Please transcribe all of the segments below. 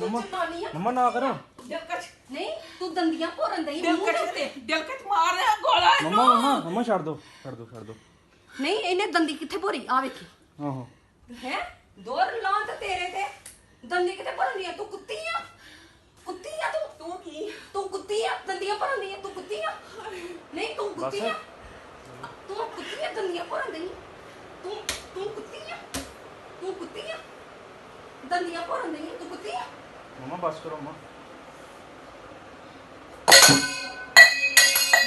ਮੰਮਾ ਮੰਮਾ ਨਾ ਕਰੋ। ਨਹੀਂ ਤੂੰ ਦੰਦੀਆਂ ਭੋਰਨ ਦਈ ਦਿਲ ਮੂੰਹ ਦੇ ਕੱਚ ਉੱਤੇ ਦਿਲ ਕੱਚ ਮਾਰ ਰਿਹਾ ਗੋਲਾ ਮੰਮਾ ਮੰਮਾ ਮੰਮਾ ਛੱਡ ਦੋ ਛੱਡ ਦੋ ਛੱਡ ਦੋ। ਨਹੀਂ ਇਹਨੇ ਦੰਦੀ ਕਿੱਥੇ ਭੋਰੀ? ਆ ਵੇਖੀ। ਆਹੋ। ਹੈ? ਦੋਰ ਲਾਂ ਤੇ ਤੇਰੇ ਤੇ। ਦੰਦੀ ਕਿੱਥੇ ਭਰਨੀ ਆ? ਤੂੰ ਕੁੱਤੀ ਆ? ਕੁੱਤੀ ਆ ਤੂੰ? ਤੂੰ ਕੀ? ਤੂੰ ਕੁੱਤੀ ਆ? ਦੰਦੀਆਂ ਭਰਨ ਦੀ ਆ ਤੂੰ ਕੁੱਤੀ ਆ? ਨਹੀਂ ਤੂੰ ਕੁੱਤੀ ਆ? ਤੂੰ ਕੁੱਤੀ ਆ? ਦੰਦੀਆਂ ਭਰਨ ਦੀ ਤੂੰ ਤੂੰ ਕੁੱਤੀ ਆ? ਤੂੰ ਕੁੱਤੀ ਆ? ਦੰਦੀਆਂ ਭਰਨ ਦੀ ਤੂੰ ਕੁੱਤੀ ਆ? ਮੰਮਾ ਬਸ ਕਰੋ ਮੰਮਾ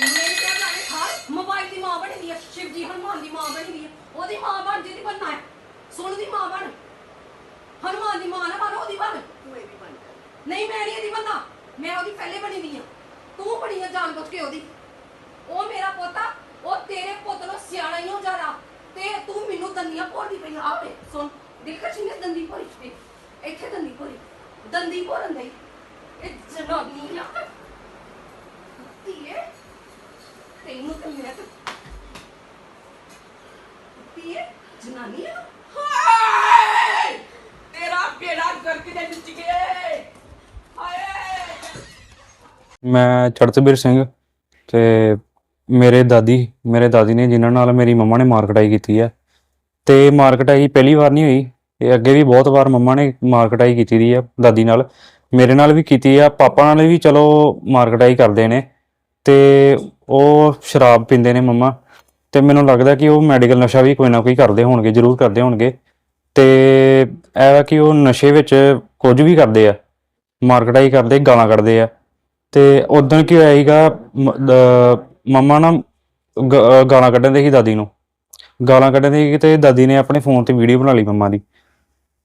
ਮੇਰੇ ਤੇ ਲਾਣੇ ਖਾ ਮੋਬਾਈਲ ਦੀ ਮਾਂ ਬਣੀ ਦੀ ਆ ਸ਼ਿਵਜੀ ਹਨੂਮਾਨ ਦੀ ਮਾਂ ਬਣੀ ਦੀ ਆ ਉਹਦੀ ਮਾਂ ਬਣ ਜਿਹਦੀ ਬਣਨਾ ਹੈ ਸੋਨੂੰ ਦੀ ਮਾਂ ਬਣ ਹਨੂਮਾਨ ਦੀ ਮਾਂ ਨਾ ਬਣ ਉਹਦੀ ਬਣ ਤੂੰ ਇਹ ਵੀ ਬਣ ਕਰ ਨਹੀਂ ਮੈਂ ਨਹੀਂ ਇਹਦੀ ਬੰਦਾ ਮੈਂ ਉਹਦੀ ਪਹਿਲੇ ਬਣੀ ਦੀ ਤੂੰ ਬਣੀ ਆ ਜਾਣ ਬੁੱਝ ਕੇ ਉਹਦੀ ਉਹ ਮੇਰਾ ਪੋਤਾ ਉਹ ਤੇਰੇ ਪੁੱਤ ਨੂੰ ਸਿਆਣਾ ਹੀ ਹੋ ਜਾਣਾ ਤੇ ਤੂੰ ਮੈਨੂੰ ਦੰਦੀਆਂ ਭੋਰਦੀ ਪਈ ਆਵੇ ਸੁਣ ਦੇਖ ਕਿੰਨੇ ਦੰਦੀ ਭੋਰੀ ਤੇ ਇੱਥੇ ਦੰਦੀ ਭੋਰੀ ਦੰਦੀ ਭੋਰਨ ਦੇ ਇਹ ਜਨਾਨੀ ਆ। ਧੀਏ, ਤੈਨੂੰ ਤੇ ਮੈਂ ਤੇ ਧੀਏ, ਜਨਾਨੀ ਆ? ਹਾਏ! ਤੇਰਾ ਬੇੜਾ ਗਰਕ ਦੇ ਵਿੱਚ ਗਏ ਹਾਏ! ਮੈਂ ਚੜਤਬੀਰ ਸਿੰਘ ਤੇ ਮੇਰੇ ਦਾਦੀ ਮੇਰੇ ਦਾਦੀ ਨੇ ਜਿਨ੍ਹਾਂ ਨਾਲ ਮੇਰੀ ਮੰਮਾ ਨੇ ਮਾਰ ਕਟਾਈ ਕੀਤੀ ਹੈ ਤੇ ਮਾਰ ਕਟਾਈ ਪਹਿਲੀ ਵਾਰ ਨਹੀਂ ਹੋਈ। ਇਹ ਅੱਗੇ ਵੀ ਬਹੁਤ ਵਾਰ ਮੰਮਾ ਨੇ ਮਾਰ ਕਟਾਈ ਕੀਤੀ ਦੀ ਆ, ਦਾਦੀ ਨਾਲ। ਮੇਰੇ ਨਾਲ ਵੀ ਕੀਤੀ ਆ, ਪਾਪਾ ਨਾਲ ਵੀ ਚਲੋ ਮਾਰ ਕਟਾਈ ਕਰਦੇ ਨੇ। ਤੇ ਉਹ ਸ਼ਰਾਬ ਪੀਂਦੇ ਨੇ ਮੰਮਾ। ਤੇ ਮੈਨੂੰ ਲੱਗਦਾ ਕਿ ਉਹ ਮੈਡੀਕਲ ਨਸ਼ਾ ਵੀ ਕੋਈ ਨਾ ਕੋਈ ਕਰਦੇ ਹੋਣਗੇ, ਜ਼ਰੂਰ ਕਰਦੇ ਹੋਣਗੇ। ਤੇ ਇਹ ਵਾ ਕਿ ਉਹ ਨਸ਼ੇ ਵਿੱਚ ਕੁਝ ਵੀ ਕਰਦੇ ਆ, ਮਾਰ ਕਟਾਈ ਕਰਦੇ, ਗਾਲਾਂ ਕੱਢਦੇ ਆ। ਤੇ ਉਦੋਂ ਕੀ ਹੋਇਆ ਸੀਗਾ ਮੰਮਾ ਨਾ ਗ- ਗਾਲਾਂ ਕੱਢਣ ਦੇ ਸੀ ਦਾਦੀ ਨੂੰ। ਗਾਲਾਂ ਕੱਢਣ ਦੇ ਸੀ ਦਾਦੀ ਨੇ ਆਪਣੇ ਫੋਨ ਤੇ ਵੀਡੀਓ ਬਣਾ ਲਈ ਮੰਮਾ ਦੀ।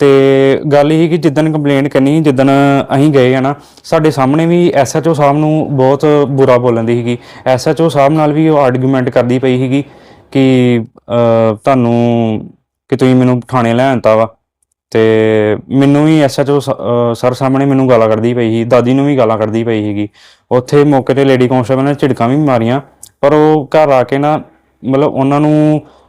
ਤੇ ਗੱਲ ਇਹ ਕਿ ਜਿੱਦਣ ਕੰਪਲੇਂਟ ਕਰਨੀ ਜਿੱਦਣ ਅਸੀਂ ਗਏ ਆ ਨਾ, ਸਾਡੇ ਸਾਹਮਣੇ ਵੀ ਐਸਐਚਓ ਸਾਹਿਬ ਨੂੰ ਬਹੁਤ ਬੁਰਾ ਬੋਲਣ ਦੀ ਸੀਗੀ। ਐਸਐਚਓ ਸਾਹਿਬ ਨਾਲ ਵੀ ਉਹ ਆਰਗੂਮੈਂਟ ਕਰਦੀ ਪਈ ਸੀਗੀ ਕਿ ਤੁਹਾਨੂੰ ਕਿ ਤੁਸੀਂ ਮੈਨੂੰ ਥਾਣੇ ਲੈ ਆਂਤਾ ਵਾ। ਤੇ ਮੈਨੂੰ ਵੀ ਐਸਐਚਓ ਸਰ ਸਾਹਮਣੇ ਮੈਨੂੰ ਗਾਲਾਂ ਕੱਢਦੀ ਪਈ ਸੀ, ਦਾਦੀ ਨੂੰ ਵੀ ਗਾਲਾਂ ਕੱਢਦੀ ਪਈ ਸੀਗੀ। ਉੱਥੇ ਮੌਕੇ ਤੇ ਲੇਡੀ ਕਾਂਸਟੇਬਲ ਨੇ ਝਿੜਕਾਂ ਵੀ ਮਾਰੀਆਂ, ਪਰ ਉਹ ਘਰ ਆ ਕੇ ਨਾ, ਮਤਲਬ ਉਹਨਾਂ ਨੂੰ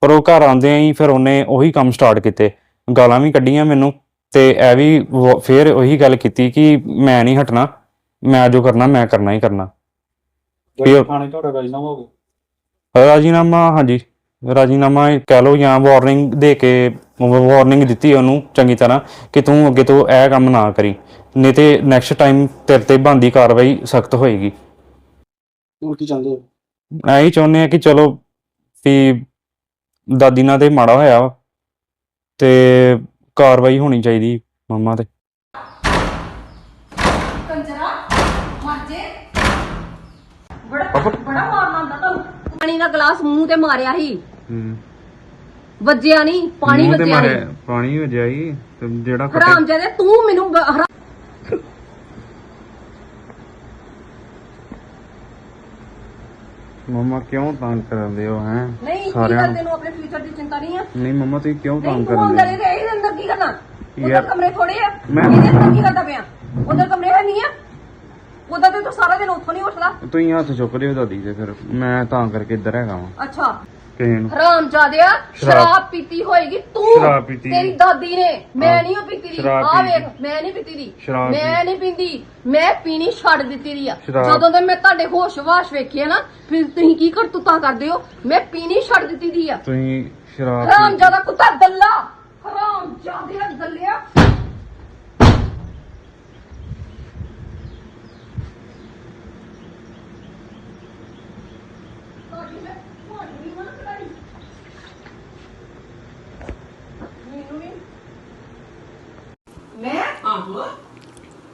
ਪਰ ਉਹ ਘਰ ਆਉਂਦੇ ਹੀ ਫਿਰ ਉਹਨੇ ਉਹੀ ਕੰਮ ਸਟਾਰਟ ਕੀਤੇ। ਗਾਲਾਂ ਵੀ ਕੱਢੀਆਂ ਮੈਨੂੰ ਤੇ ਇਹ ਵੀ ਫਿਰ ਉਹੀ ਗੱਲ ਕੀਤੀ ਕਿ ਮੈਂ ਨਹੀਂ ਹਟਣਾ ਮੈਂ ਜੋ ਕਰਨਾ ਮੈਂ ਕਰਨਾ ਹੀ ਕਰਨਾ। ਫਿਰ- ਥਾਣੇ ਤੁਹਾਡਾ ਰਾਜਨਾਮਾ ਹੋ ਗਿਆ ਰਾਜੀਨਾਮਾ ਹਾਂਜੀ। ਰਾਜੀਨਾਮਾ ਕਹਿ ਲਓ ਜਾਂ ਵਾਰਨਿੰਗ ਦੇ ਕੇ ਵਾਰਨਿੰਗ ਦਿੱਤੀ ਉਹਨੂੰ ਚੰਗੀ ਤਰ੍ਹਾਂ ਕਿ ਤੂੰ ਅੱਗੇ ਤੋਂ ਇਹ ਕੰਮ ਨਾ ਕਰੀ। ਨਹੀਂ ਤੇ ਨੈਕਸਟ ਟਾਈਮ ਤੇਰੇ ਤੇ ਬੰਦੀ ਕਾਰਵਾਈ ਸਖਤ ਹੋਏਗੀ। ਹੁਣ ਕੀ ਚਾਹੁੰਦੇ ਹੋ? ਐਂ ਹੀ ਚਾਹੁੰਦੇ ਆ ਕਿ ਚਲੋ ਵੀ ਦਾਦੀ ਨਾਲ ਤੇ ਮਾੜਾ ਹੋਇਆ ਵਾ। ਤੇ ਕਾਰਵਾਈ ਹੋਣੀ ਚਾਹੀਦੀ ਮੰਮਾ ਤੇ। ਕੰਜਰਾ ਮਾਜੇ ਬੜਾ ਬੜਾ ਮਾਰਨਾ ਹੁੰਦਾ ਤੁਹਾਨੂੰ ਪਾਣੀ ਦਾ ਗਲਾਸ ਮੂੰਹ ਤੇ ਮਾਰਿਆ ਸੀ। ਵੱਜਿਆ ਨਹੀਂ ਪਾਣੀ ਵੱਜਿਆ ਨਹੀਂ। ਪਾਣੀ ਵਜਿਆ ਹੀ ਤੇ ਜਿਹੜਾ ਹਰਾਮ ਜਾਦੇ ਤੂੰ ਮੈਨੂੰ ਬ- ਹਰਾ- ਮੰਮਾ ਕਿਉਂ ਤੰਗ ਕਰਦੇ ਹੋ ਹੈ? ਨਹੀਂ ਕੀ ਸਾਰਿਆਂ ਗੱਲ ਨੂੰ। ਆਪਣੇ ਫਿਊਚਰ ਦੀ ਚਿੰਤਾ ਨਹੀਂ ਆ? ਨਹੀਂ ਮੰਮਾ ਤੁਸੀਂ ਕਿਉਂ ਨਹੀਂ ਤੰਗ ਤੂੰ ਕਰਦੇ ਅੰਦਰ ਇਹਦੇ ਇਹਦੇ ਅੰਦਰ ਕੀ ਕਰਨਾ? ਉਧਰ ਯਾਰ- ਕਮਰੇ ਥੋੜੇ ਆ। ਮੈਂ- ਇਹਦੇ ਅੰਦਰ ਕੀ ਕਰਦਾ ਪਿਆ? ਉਧਰ ਕਮਰੇ ਹੈ ਨਹੀਂ ਆ। ਉਧਰ ਤੇ ਤੂੰ ਸਾਰਾ ਦਿਨ ਉੱਥੋਂ ਨਹੀਂ ਉੱਠਦਾ। ਤੁਸੀਂ ਹੱਥ ਚੁੱਕਦੇ ਹੋ ਦਾਦੀ ਤੇ ਫਿਰ ਮੈਂ ਤਾਂ ਕਰਕੇ ਇੱਧਰ ਹੈਗਾ ਵਾਂ। ਅੱਛਾ। ਕਿਸੇ ਨੂੰ। ਹਰਾਮ ਜਾਦਿਆ ਸ਼ਰਾਬ ਪੀਤੀ ਹੋਏਗੀ ਤੂੰ। ਸ਼ਰਾਬ ਪੀਤੀ। ਤੇਰੀ ਦਾਦੀ ਨੇ। ਮੈਂ ਹਾਂ। ਨਹੀਂ ਉਹ ਪੀਤੀ ਦੀ। ਸ਼ਰਾਬ ਆ ਪੀਤੀ। ਵੇਖ ਮੈਂ ਨਹੀਂ ਪੀਤੀ ਦੀ। ਸ਼ਰਾਬ ਮੈਂ ਨਹੀਂ ਪੀਂਦੀ। ਮੈਂ ਪੀਣੀ ਛੱਡ ਦਿੱਤੀ ਦੀ ਆ। ਸ਼ਰਾਬ। ਜਦੋਂ ਦੇ ਮੈਂ ਤੁਹਾਡੇ ਹੋਸ਼-ਵਾਸ਼ ਵੇਖਿਆ ਨਾ ਫਿਰ ਤੁਸੀਂ ਕੀ ਕਰਤੂਤਾਂ ਕਰਦੇ ਹੋ? ਮੈਂ ਪੀਣੀ ਛੱਡ ਦਿੱਤੀ ਦੀ ਆ। ਤੁਸੀਂ ਸ਼ਰਾਬ ਹਰਾਮ ਪੀ- ਜਾਦਾ ਕੁੱਤਾ ਦੱਲਾ। ਹਰਾਮ ਜਾਦਿਆ ਦੱਲਿਆ ਤੁਹਾਡੀ ਮੈਂ ਤੁਹਾਡੀ ਵੀ ਮਨ ਕਰਾਈ ਮੈਨੂੰ ਵੀ ਮੈਂ ਆਹੋ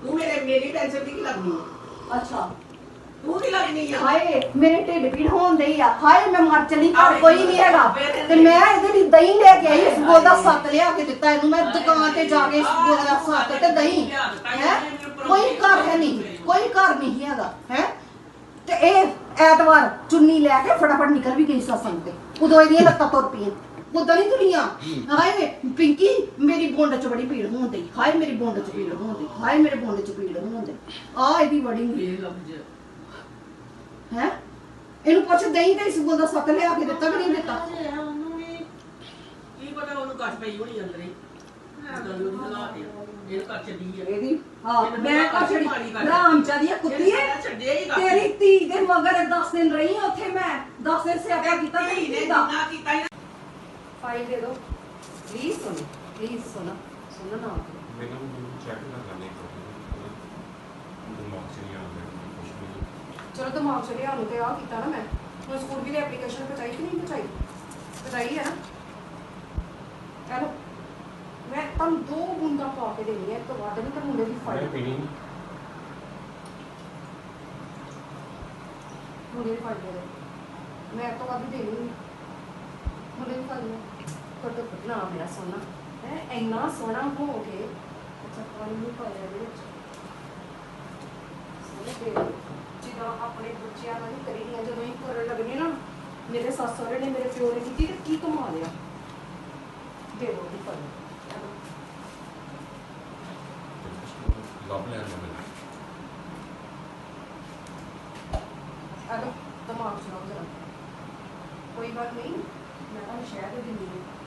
ਤੂੰ ਮੇਰੇ ਮੇਰੀ ਟੈਨਸ਼ਨ ਕੀ ਲੱਗਣੀ ਹੈ ਅੱਛਾ ਤੂੰ ਕੀ ਲੱਗਣੀ ਆ ਹਾਏ ਮੇਰੇ ਢਿੱਡ ਪੀੜ ਹੋਣ ਡਈ ਆ। ਹਾਏ ਮੈਂ ਮਰ ਚਲੀ ਘਰ ਕੋਈ ਨਹੀਂ ਹੈਗਾ। ਤੇ ਮੈਂ ਇਹਦੇ ਲਈ ਦਹੀਂ ਲੈ ਕੇ ਆਈ ਇਸ ਗੋਲ ਦਾ ਸੱਤ ਲਿਆ ਕੇ ਦਿੱਤਾ ਇਹਨੂੰ। ਮੈਂ ਦੁਕਾਨ ਤੇ ਜਾ ਕੇ ਇਸ ਗੋਲ ਦਾ ਸੱਤ ਤੇ ਦਹੀਂ। ਹੈ? ਕੋਈ ਘਰ ਹੈ ਨਹੀਂ ਕੋਈ ਘਰ ਨਹੀਂ ਹੈਗਾ। ਹੈ? ਤੇ ਇਹ ਐਤਵਾਰ ਚੁੰਨੀ ਲੈ ਕੇ ਫਟਾਫਟ ਨਿਕਲ ਵੀ ਗਈ ਸਤਸੰਗ ਤੇ। ਉਦੋਂ ਇਹਦੀਆਂ ਲੱਤਾਂ ਤੁਰ ਪਈਆਂ। ਉਦੋਂ ਨਹੀਂ ਤੁਰੀਆਂ। ਹਾਏ ਪਿੰਕੀ ਮੇਰੀ ਬੋਂਡ ਚ ਬੜੀ ਪੀੜ ਹੋਣ ਡਈ। ਹਾਏ ਮੇਰੀ ਬੋਂਡ ਚ ਪੀੜ ਹੋਣ ਡਈ। ਹਾਏ ਮੇਰੇ ਬੋਂਡ ਚ ਪੀੜ ਹੋਣ ਡਈ। ਆ ਇਹਦੀ ਬੜੀ ਇਹ ਲਫ਼ਜ਼ ਹੈ? ਇਹਨੂੰ ਪੁੱਛ ਦਹੀਂ ਤੇ ਇਸ ਗੋਲ ਦਾ ਸੱਤ ਲਿਆ ਕੇ ਦਿੱਤਾ ਕਿ ਨਹੀਂ ਦਿੱਤਾ? ਉਹਨੂੰ ਵੀ ਕੀ ਪਤਾ ਉਹਨੂੰ ਕੱਟ ਪਈ ਹੋਣੀ ਅੰਦਰ। ਹੀ। ਗੱਲ ਉਹਦੀ ਸਲਾਹ ਤੇ ਇਹ ਕੱਟ ਚੱਲੀ ਆ। ਇਹਦੀ? ਹਾਂ ਇਹਨੂੰ ਮੈਂ ਪਤਾ ਕਛੜੀ ਮਾੜੀ ਗੱਲ। ਰਾਮ ਚਾਦੀਆ ਕੁੱਤੀ ਇਹਨੇ ਹੈ ਛੱਡਿਆ ਹੀ ਕੱਟ। ਤੇਰੀ ਧੀ ਦੇ ਮਗਰ 10 ਦਿਨ ਰਹੀ ਹਾਂ ਉੱਥੇ ਮੈਂ। 10 ਦਿਨ ਸਿਆਪਾ ਕੀਤਾ ਧੀ ਤੇਰੀ ਨੇ ਧੀ ਦਾ ਜਿੰਨਾ ਕੀਤਾ ਹੀ ਫਾਈਲ ਦੇ ਦਿਓ। ਪਲੀਜ਼ ਸੁਣ ਪਲੀਜ਼ ਸੁਣ। ਸੁਣ ਨਾ। ਮੈਨੂੰ ਚੈੱਕ ਕਰਨਾ ਨਹੀਂ ਦਿਮਾਗ 'ਚ ਨਹੀਂ ਆਉਂਦਾ ਕੁਝ ਵੀ ਚਲੋ ਦਿਮਾਗ ਚ ਲਿਆ ਨੂੰ ਤੇ ਆ ਕੀਤਾ ਨਾ ਮੈਂ। ਹੁਣ ਸਕੂਲ ਵੀ ਦੀ ਐਪਲੀਕੇਸ਼ਨ ਪਹੁੰਚਾਈ ਕਿ ਨਹੀਂ ਪਹੁੰਚਾਈ? ਪਹੁੰਚਾਈ ਹੈ ਨਾ? ਚਲੋ ਮੈਂ ਤੁਹਾਨੂੰ ਦੋ ਬੂੰਦਾਂ ਪਾ ਕੇ ਦੇਣੀ ਹੈ ਤੋਂ ਵੱਧ ਨਹੀਂ ਤੇ ਮੁੰਡੇ ਦੀ ਪੀਣੀ ਨਹੀਂ। ਮੁੰਡੇ ਦੀ ਫਾਈਲ ਦੇ। ਮੈਂ ਤੋਂ ਵੱਧ ਦੇਣੀ ਨਹੀਂ। ਮੁੰਡੇ ਦੀ ਫਾਈਲ ਕੋਟੋ ਨਾ ਮੇਰਾ ਸੋਨਾ। ਹੈ ਇੰਨਾ ਸੋਹਣਾ ਹੋ ਕੇ ਅੱਛਾ ਪਾਣੀ ਨਹੀਂ ਪਾਇਆ ਇਹਦੇ ਵਿੱਚ। ਸੋਹਣੇ ਤੇ ਜਿੱਦਾਂ ਆਪਣੇ ਬੱਚਿਆਂ ਨਾਲ ਹੀ ਕਰੀ ਦੀਆਂ ਜਦੋਂ ਹੀ ਕਰਨ ਲੱਗਨੇ ਨਾ ਮੇਰੇ ਸੱਸ ਸਹੁਰੇ ਨੇ ਮੇਰੇ ਪਿਓ ਨੇ ਕੀਤੀ ਤੇ ਕੀ ਕਮਾ ਲਿਆ? ਦੇ ਦੋ ਦੀ ਫਾਈਲ ਲੱਭ ਲੈਣ ਦਾ ਹੈਲੋ ਦਿਮਾਗ ਚਲਾਓ ਜਰਾ। ਕੋਈ ਬਾਤ ਨਹੀਂ ਮੈਂ ਤੁਹਾਨੂੰ ਸ਼ਹਿਰ ਦੇ ਦਿੰਦੀ ਹਾਂ।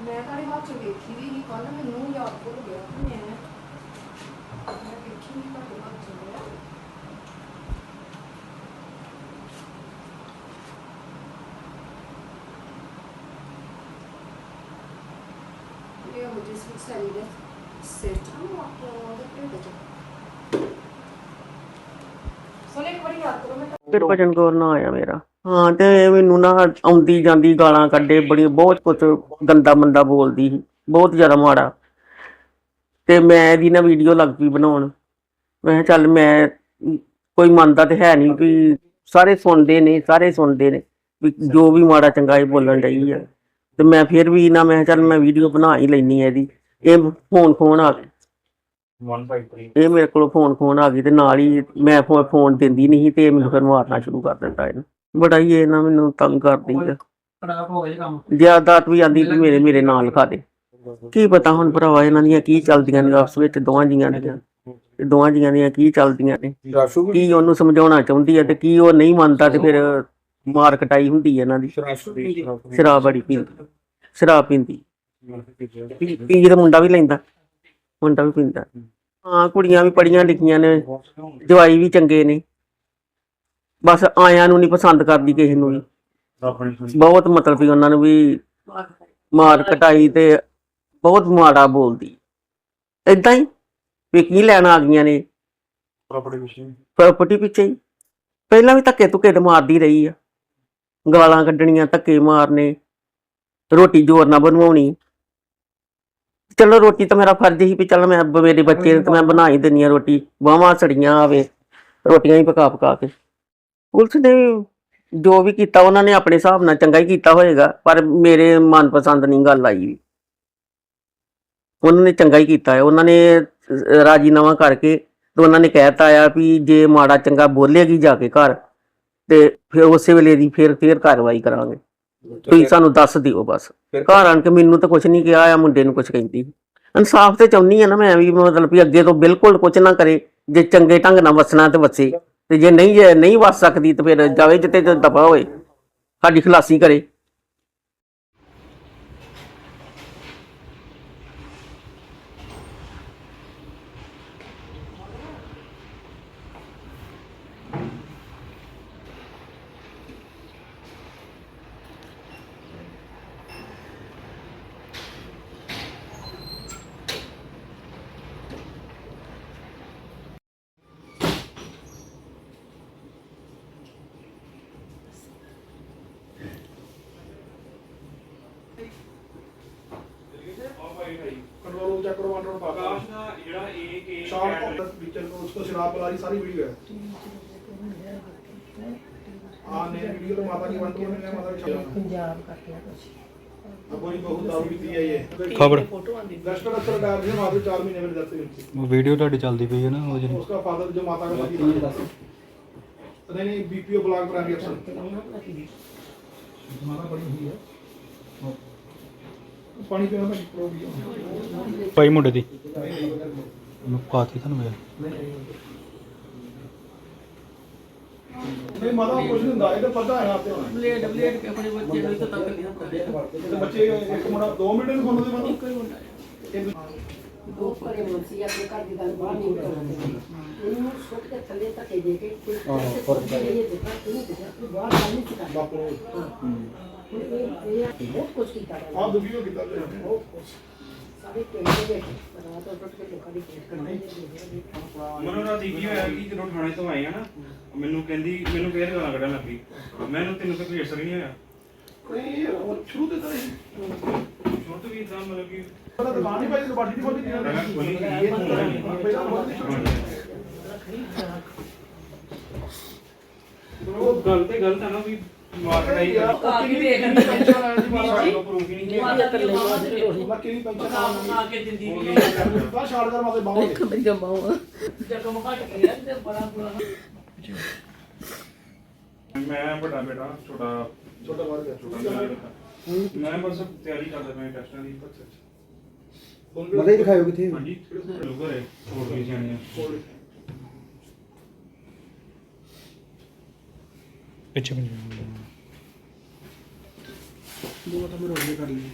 ਮੈਂ ਤੁਹਾਡੇ ਹੱਥ ਚ ਵੇਖੀ ਵੀ ਨਹੀਂ ਕੱਲ ਮੈਨੂੰ ਯਾਦ ਭੁੱਲ ਗਿਆ ਕਿ ਮੈਂ ਮੈਂ ਵੇਖੀ ਨਹੀਂ ਤੁਹਾਡੇ ਹੱਥ ਚ ਮੇਰਾ ਇਹ ਮੁਝੇ ਸਿਰ ਸੈਲੀ ਦੇ ਸਿਰ ਆਪਣਾ ਉਹਦੇ ਢਿੱਡ ਚ। ਸੋਨੇ ਇੱਕ ਵਾਰੀ ਯਾਦ ਕਰੋ ਮੈਂ ਤਿਰਪਜਨ ਕੌਰ ਨਾਂ ਆਇਆ ਮੇਰਾ। ਹਾਂ ਤੇ ਇਹ ਮੈਨੂੰ ਨਾ ਆਉਂਦੀ ਜਾਂਦੀ ਗਾਲਾਂ ਕੱਢੇ ਬੜੀ ਬਹੁਤ ਕੁਝ ਗੰਦਾ ਮੰਦਾ ਬੋਲਦੀ ਸੀ ਬਹੁਤ ਜ਼ਿਆਦਾ ਮਾੜਾ। ਤੇ ਮੈਂ ਇਹਦੀ ਨਾ ਵੀਡੀਓ ਲੱਗ ਪਈ ਬਣਾਉਣ। ਮੈਂ ਕਿਹਾ ਚੱਲ ਮੈਂ ਕੋਈ ਮੰਨਦਾ ਤੇ ਹੈ ਨਹੀਂ ਵੀ ਸਾਰੇ ਸੁਣਦੇ ਨੇ ਸਾਰੇ ਸੁਣਦੇ ਨੇ ਵੀ ਜੋ ਵੀ ਮਾੜਾ ਚੰਗਾ ਇਹ ਬੋਲਣ ਡਈ ਆ। ਤੇ ਮੈਂ ਫਿਰ ਵੀ ਨਾ ਮੈਂ ਚੱਲ ਮੈਂ ਵੀਡੀਓ ਬਣਾ ਹੀ ਲੈਣੀ ਹੈ ਇਹਦੀ। ਇਹ ਫੋਨ ਫੋਨ ਆ 153 ਇਹ ਮੇਰੇ ਕੋਲ ਫੋਨ ਫੋਨ ਆ ਗਈ ਤੇ ਨਾਲ ਹੀ ਮੈਂ ਫੋਨ ਦਿੰਦੀ ਨਹੀਂ ਤੇ ਇਹ ਮੈਨੂੰ ਫਿਰ ਮਾਰਨਾ ਸ਼ੁਰੂ ਕਰ ਦਿੰਦਾ ਇਹਨੂੰ। ਬੜਾ ਹੀ ਇਹ ਨਾ ਮੈਨੂੰ ਤੰਗ ਕਰਦੀ ਹੈ ਖਰਾਬ ਹੋ ਗਿਆ ਕੰਮ। ਜ਼ਿਆਦਾਤ ਵੀ ਆਂਦੀ ਮੇਰੇ ਮੇਰੇ ਨਾਲ ਲਿਖਾ ਦੇ। ਕੀ ਪਤਾ ਹੁਣ ਭਰਾਵਾ ਇਹਨਾਂ ਦੀਆਂ ਕੀ ਚੱਲਦੀਆਂ ਨੇ ਆਪਸ ਵਿੱਚ ਦੋਵਾਂ ਜੀਆਂ ਦੀਆਂ। ਤੇ ਦੋਵਾਂ ਜੀਆਂ ਦੀਆਂ ਕੀ ਚੱਲਦੀਆਂ ਨੇ। ਕੀ ਉਹਨੂੰ ਸਮਝਾਉਣਾ ਚਾਹੁੰਦੀ ਹੈ ਤੇ ਕੀ ਉਹ ਨਹੀਂ ਮੰਨਦਾ ਤੇ ਫਿਰ ਮਾਰ ਕਟਾਈ ਹੁੰਦੀ ਹੈ ਇਹਨਾਂ ਦੀ। ਸ਼ਰਾਬ ਬੜੀ ਪੀਂਦੀ। ਸ਼ਰਾਬ ਪੀਂਦੀ। ਪੀ ਤਾਂ ਮੁੰਡਾ ਵੀ ਲੈਂਦਾ। ਮੁੰਡਾ ਵੀ ਪੀਂਦਾ। ਹਾਂ ਕੁੜੀਆਂ ਵੀ ਪੜੀਆਂ ਲਿਖੀਆਂ ਨੇ। ਜਵਾਈ ਵੀ ਚੰਗੇ ਨੇ। ਬਸ ਆਇਆਂ ਨੂੰ ਨਹੀਂ ਪਸੰਦ ਕਰਦੀ ਕਿਸੇ ਨੂੰ ਵੀ। ਬਹੁਤ ਮਤਲਬ ਵੀ ਉਹਨਾਂ ਨੂੰ ਵੀ ਮਾਰ ਕਟਾਈ ਤੇ ਬਹੁਤ ਮਾੜਾ ਬੋਲਦੀ। ਏਦਾਂ ਹੀ ਵੀ ਕੀ ਲੈਣ ਆ ਗਈਆਂ ਨੇ। ਪ੍ਰਾਪਰਟੀ ਪਿੱਛੇ। ਹੀ। ਪਹਿਲਾਂ ਵੀ ਧੱਕੇ ਧੁੱਕੇ ਤੇ ਮਾਰਦੀ ਰਹੀ ਆ। ਗਾਲਾਂ ਕੱਢਣੀਆਂ ਧੱਕੇ ਮਾਰਨੇ ਰੋਟੀ ਜ਼ੋਰ ਨਾਲ ਬਣਵਾਉਣੀ। ਚਲੋ ਰੋਟੀ ਤਾਂ ਮੇਰਾ ਫਰਜ਼ ਹੀ ਵੀ ਚਲ ਮੈਂ ਮੇਰੇ ਬੱਚੇ ਨੂੰ ਤਾਂ ਮੈਂ ਬਣਾ ਹੀ ਦਿੰਨੀ ਆ ਰੋਟੀ। ਬਾਹਾਂ ਸੜੀਆਂ ਆਵੇ ਰੋਟੀਆਂ ਹੀ ਪਕਾ ਪਕਾ ਕੇ। ਪੁਲਿਸ ਨੇ ਜੋ ਵੀ ਕੀਤਾ ਉਹਨਾਂ ਨੇ ਆਪਣੇ ਹਿਸਾਬ ਨਾਲ ਚੰਗਾ ਹੀ ਕੀਤਾ ਹੋਏਗਾ ਪਰ ਮੇਰੇ ਮਨਪਸੰਦ ਨਹੀਂ ਗੱਲ ਆਈ। ਵੀ ਉਹਨਾਂ ਨੇ ਚੰਗਾ ਹੀ ਕੀਤਾ ਹੈ। ਉਹਨਾਂ ਨੇ ਰਾਜੀਨਾਮਾ ਕਰਕੇ ਤੇ ਉਹਨਾਂ ਨੇ ਕਹਿਤਾ ਆ ਵੀ ਜੇ ਮਾੜਾ ਚੰਗਾ ਬੋਲੇਗੀ ਜਾ ਕੇ ਘਰ ਤੇ ਫਿਰ ਉਸੇ ਵੇਲੇ ਦੀ ਫਿਰ ਫਿਰ ਕਾਰਵਾਈ ਕਰਾਂਗੇ। ਤੁਸੀਂ ਸਾਨੂੰ ਦੱਸ ਦਿਓ ਬਸ। ਘਰ ਆਣ ਕੇ ਮੈਨੂੰ ਤਾਂ ਕੁਝ ਨਹੀਂ ਕਿਹਾ ਆ ਮੁੰਡੇ ਨੂੰ ਕੁਝ ਕਹਿੰਦੀ। ਇਨਸਾਫ ਤੇ ਚਾਹੁੰਦੀ ਆ ਨਾ ਮੈਂ ਵੀ ਮਤਲਬ ਵੀ ਅੱਗੇ ਤੋਂ ਬਿਲਕੁਲ ਕੁਝ ਨਾ ਕਰੇ ਜੇ ਚੰਗੇ ਢੰਗ ਨਾਲ ਵਸਣਾ ਤੇ ਵਸੇ। ਤੇ ਜੇ ਨਹੀਂ ਜੇ ਨਹੀਂ ਵਸ ਸਕਦੀ ਤੇ ਫਿਰ ਜਾਵੇ ਜਿੱਤੇ ਦਫਾ ਹੋਏ ਸਾਡੀ ਖਲਾਸੀ ਕਰੇ। 1 ਰੋਡ ਪਾਸ ਆਕਾਸ਼ ਦਾ ਜਿਹੜਾ ਇਹ ਕਿ ਸ਼ਾਮ ਨੂੰ ਤੱਕ ਵਿੱਚ ਉਸ ਤੋਂ ਸ਼ਰਾਬ ਪਲਾਰੀ ਸਾਰੀ ਵੀਡੀਓ ਹੈ। ਆ ਨੇ ਵੀਡੀਓ ਤੋਂ ਮਾਤਾ ਜੀ ਵੰਡ ਤੋਂ ਨੇ ਮਾਤਾ ਜੀ ਪੰਜਾਬ ਕਰਕੇ ਕੁਛ। ਅਬੋਰੀ ਬਹੁਤ ਦਾਰੂ ਪੀਤੀ ਹੈ ਇਹ। ਖਬਰ। ਫੋਟੋ ਆਂਦੀ ਦਰਸ਼ਕ ਅਸਰ ਡਾਲ ਦੇ ਮਾਤਾ 4 ਮਹੀਨੇ ਮੇਰੇ ਦਰਦ ਵਿੱਚ। ਵੀਡੀਓ ਤੁਹਾਡੀ ਚੱਲਦੀ ਪਈ ਹੈ ਨਾ ਉਹ ਜਿਹੜੀ ਉਸਦਾ ਫਾਦਰ ਜੋ ਮਾਤਾ ਦਾ ਪਤੀ ਨਹੀਂ ਨਹੀਂ ਬੀਪੀਓ ਬਲਾਕ ਪ੍ਰਾਈਮਰੀ ਅਫਸਰ ਮਾਤਾ ਬੜੀ ਹੋਈ ਹੈ। ਪਾਣੀ ਪੀਣਾ ਭਾਜੀ ਪ੍ਰੋਬਲਮ ਭਾਈ ਮੁੰਡੇ ਦੀ। ਉਹਨੂੰ ਪਾਤੀ ਤੁਹਾਨੂੰ ਮੈਂ। ਨਹੀਂ ਮਾਤਾ ਕੁਝ ਹੁੰਦਾ। ਇਹ ਤਾਂ ਪਤਾ ਹੈ ਨਾ ਤੇ ਬਲੇਡ ਕੇ ਆਪਣੇ ਬੱਚੇ ਨੂੰ ਤਾਂ ਤੰਗ ਨਹੀਂ ਕਰਦੇ ਬੱਚੇ ਇੱਕ ਮੁੰਡਾ 2 ਮਿੰਟ ਨੂੰ ਖੋਲਦੇ ਮਾਤਾ। ਇੱਕੋ ਹੀ ਮੁੰਡਾ ਹੈ। ਦੋ ਪਰੇ ਮੁੰਸੀ ਆਪਣੇ ਘਰ ਦੀ ਗੱਲ ਬਾਹਰ ਨਹੀਂ ਕਰਦੇ ਇਹਨੂੰ ਸੁੱਕ ਕੇ ਥੱਲੇ ਤੱਕ ਦੇ ਕੇ ਕੋਈ ਪੈਸੇ ਬਾਹਰ ਨਹੀਂ ਚੁਕਾ ਬਾਪੂ। ਬਹੁਤ ਕੁਛ ਕੀਤਾ ਆਹ ਵੀਡੀਓ ਕੀਤਾ ਤੇ ਬਹੁਤ ਕੁਛ ਸਾਰੇ ਪਿੰਡ ਦੇ ਵਿੱਚ ਰਾਤ ਉੱਠ ਕੇ ਲੋਕਾਂ ਦੀ ਕੇਸ ਕਰਨੀ ਮੈਨੂੰ ਰਾਤੀ ਕੀ ਹੋਇਆ ਕਿ ਜਦੋਂ ਥਾਣੇ ਤੋਂ ਆਏ ਆ ਨਾ ਮੈਨੂੰ ਕਹਿੰਦੀ ਮੈਨੂੰ ਫੇਰ ਗਾਲਾਂ ਕੱਢਣ ਲੱਗੀ ਮੈਨੂੰ ਤੈਨੂੰ ਤਾਂ ਕੋਈ ਅਸਰ ਹੀ ਨਹੀਂ ਹੋਇਆ। ਨਹੀਂ ਉਹ ਸ਼ੁਰੂ ਤੋਂ ਤਾਂ ਹੀ ਸ਼ੁਰੂ ਤੋਂ ਵੀ ਇਦਾਂ ਮਤਲਬ ਕਿ ਪਹਿਲਾਂ ਦੁਕਾਨ ਹੀ ਪਾਈ ਦੁਕਾਨ ਨਹੀਂ ਖੋਲੀ ਪਹਿਲਾਂ ਖੋਲੀ ਸੀ, ਇਹ ਨਹੀਂ। ਪਹਿਲਾਂ ਬਹੁਤ ਸ਼ੁਰੂ ਉਹ ਗੱਲ ਤੇ ਗਲਤ ਹੈ ਨਾ ਵੀ ਮਾਰਕੀਟ ਆਈ ਆ ਪੈਨਸ਼ਨ ਪ੍ਰੂਫ ਹੀ ਨਹੀਂ ਹੈ ਮੈਂ ਕਿੰਨੀ ਪੈਨਸ਼ਨ ਆ ਕੇ ਦਿੰਦੀ ਵੀ ਬਾ ਸ਼ਾਰਦਾਰ ਮਾਤੇ ਬਾਹਰ ਮੇਰੀ ਜਮਾਉ ਜਗਮ ਘਟ ਗਿਆ ਤੇ ਬੜਾ ਬੁਰਾ ਮੈਂ ਵੱਡਾ ਬੇਟਾ ਛੋਟਾ ਛੋਟਾ ਬਾਹਰ ਗਿਆ। ਛੋਟਾ ਮੈਂ ਬਸ ਤਿਆਰੀ ਕਰਦਾ ਪਿਆ ਟੈਸਟਾਂ ਦੀ ਮਤੇ ਦਿਖਾਇਓ ਕਿੱਥੇ? ਹਾਂਜੀ ਲੁਗਰ ਹੈ ਹੋਰ ਵੀ ਜਾਣੀਆਂ। ਪਿੱਛੇ ਦੋ ਤਾਂ ਮੈਂ ਰੋਣੇ ਕਰ ਲਈ।